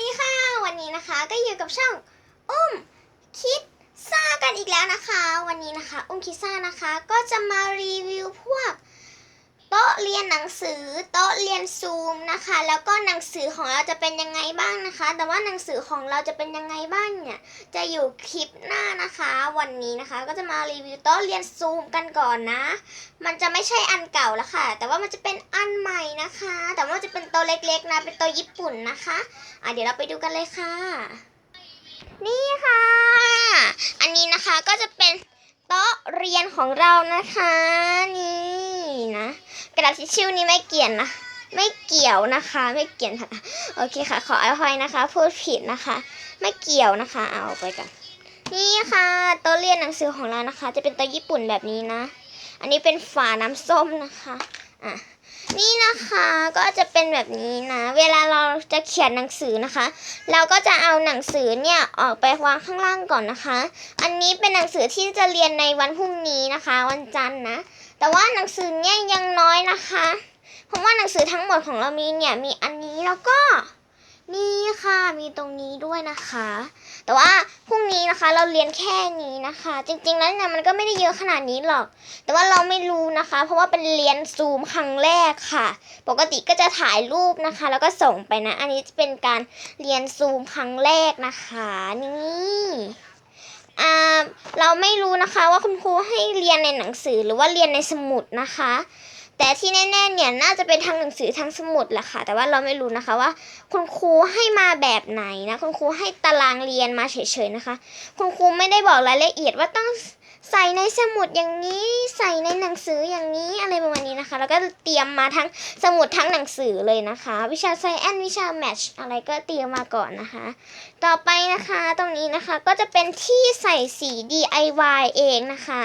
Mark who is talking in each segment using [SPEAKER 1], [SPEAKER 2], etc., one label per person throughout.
[SPEAKER 1] ดีค่ะ วันนี้นะคะก็อยู่กับช่องอุ้มคิดซ่ากันอีกแล้วนะคะ วันนี้นะคะ อุ้มคิดซ่านะคะ ก็จะมารีวิวพวก โต๊ะเรียนหนังสือโต๊ะเรียนซูมนะคะ แล้วก็หนังสือของเราจะเป็นยังไงบ้างนะคะ แต่ว่าหนังสือของเราจะเป็นยังไงบ้างเนี่ยจะอยู่คลิปหน้านะคะ วันนี้นะคะ ก็จะมารีวิวโต๊ะเรียนซูมกันก่อนนะ มันจะไม่ใช่อันเก่าแล้วค่ะ แต่ว่ามันจะเป็นอันใหม่นะคะ แต่ว่าจะเป็นโต๊ะเล็กๆนะเป็นโต๊ะญี่ปุ่นนะคะอะเดี๋ยวเราไปดูกันเลยค่ะ นี่ค่ะ อันนี้นะคะก็จะเป็นโต๊ะเรียนของเรานะคะนี่ะดาษทิชชู่นี้ไม่เกี่ยนนะ ไม่เกี่ยวนะคะ ไม่เกี่ยนค่ะ โอเคค่ะ ขออภัยนะคะ พูดผิดนะคะ ไม่เกี่ยวนะคะ เอาไปกัน นี่ค่ะโต๊ะเรียนหนังสือของเรานะคะ จะเป็นโต๊ะญี่ปุ่นแบบนี้นะ อันนี้เป็นฝาน้ำส้มนะคะ อะ นี่นะคะก็จะเป็นแบบนี้นะ เวลาเราจะเขียนหนังสือนะคะ เราก็จะเอาหนังสือเนี่ยออกไปวางข้างล่างก่อนนะคะ อันนี้เป็นหนังสือที่จะเรียนในวันพรุ่งนี้นะคะ วันจันทร์นะ แต่ว่าหนังสือเนี่ยยังน้อยนะคะ เพราะว่าหนังสือทั้งหมดของเรามีเนี่ยมีอันนี้แล้วก็นี่ค่ะมีตรงนี้ด้วยนะคะ แต่ว่าพรุ่งนี้นะคะเราเรียนแค่นี้นะคะ จริงๆแล้วเนี่ยมันก็ไม่ได้เยอะขนาดนี้หรอก แต่ว่าเราไม่รู้นะคะ เพราะว่าเป็นเรียนซูมครั้งแรกค่ะ ปกติก็จะถ่ายรูปนะคะ แล้วก็ส่งไปนะ อันนี้จะเป็นการเรียนซูมครั้งแรกนะคะ นี่ เราไม่รู้นะคะว่าคุณครูให้เรียนในหนังสือหรือว่าเรียนในสมุดนะคะ แต่ที่แน่ๆเนี่ยน่าจะเป็นทั้งหนังสือทั้งสมุดแหละค่ะ แต่ว่าเราไม่รู้นะคะว่า คุณครูให้มาแบบไหนนะคุณครูให้ตารางเรียนมาเฉยๆนะคะ คุณครูไม่ได้บอกรายละเอียดว่าต้อง ใส่ในสมุดอย่างนี้ใส่ในหนังสืออย่างนี้อะไรประมาณนี้นะคะ แล้วก็เตรียมมาทั้งสมุดทั้งหนังสือเลยนะคะ วิชาไซแอนวิชาแมทช์อะไรก็เตรียมมาก่อนนะคะ ต่อไปนะคะตรงนี้นะคะก็จะเป็นที่ใส่สี DIY เองนะคะ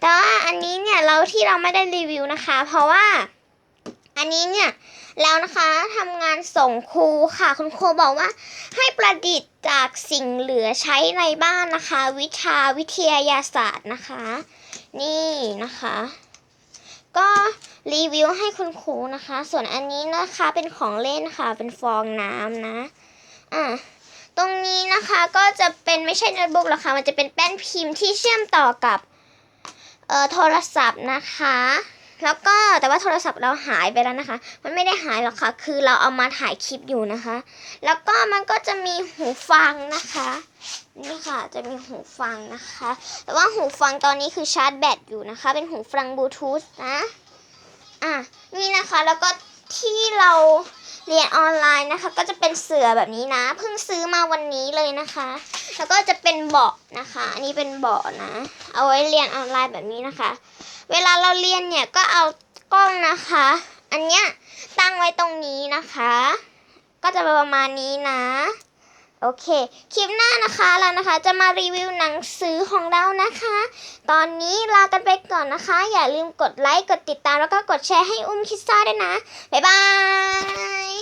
[SPEAKER 1] แต่ว่าอันนี้เนี่ยเราที่เราไม่ได้รีวิวนะคะ เพราะว่า อันนี้เนี่ยแล้วนะคะทำงานส่งครูค่ะ คุณครูบอกว่า ให้ประดิษฐ์จากสิ่งเหลือใช้ในบ้านนะคะ วิชาวิทยาศาสตร์นะคะ นี่นะคะ ก็รีวิวให้คุณครูนะคะ ส่วนอันนี้นะคะเป็นของเล่นค่ะ เป็นฟองน้ำนะอะตรงนี้นะคะก็จะเป็นไม่ใช่โน้ตบุ๊กหรอกค่ะ มันจะเป็นแป้นพิมพ์ที่เชื่อมต่อกับเอ่อโทรศัพท์นะคะ แล้วก็แต่ว่าโทรศัพท์เราหายไปแล้วนะคะ มันไม่ได้หายหรอกค่ะ คือเราเอามาถ่ายคลิปอยู่นะคะ แล้วก็มันก็จะมีหูฟังนะคะ นี่ค่ะจะมีหูฟังนะคะ แต่ว่าหูฟังตอนนี้คือชาร์จแบตอยู่นะคะ เป็นหูฟังบลูทูธนะ อะนี่นะคะแล้วก็ที่เราเรียนออนไลน์นะคะ ก็จะเป็นเสือแบบนี้นะ เพิ่งซื้อมาวันนี้เลยนะคะ แล้วก็จะเป็นเบาะนะคะ อันนี้เป็นเบาะนะ เอาไว้เรียนออนไลน์แบบนี้นะคะ เวลาเราเรียนเนี่ยก็เอากล้องนะคะ อันเนี้ยตั้งไว้ตรงนี้นะคะ ก็จะประมาณนี้นะ โอเค คลิปหน้านะคะเรานะคะ จะมารีวิวหนังสือของเรานะคะ ตอนนี้ลากันไปก่อนนะคะ อย่าลืมกดไลค์ กดติดตามแล้วก็กดแชร์ให้อุ้มคิดซ่าด้วยนะ บ๊ายบาย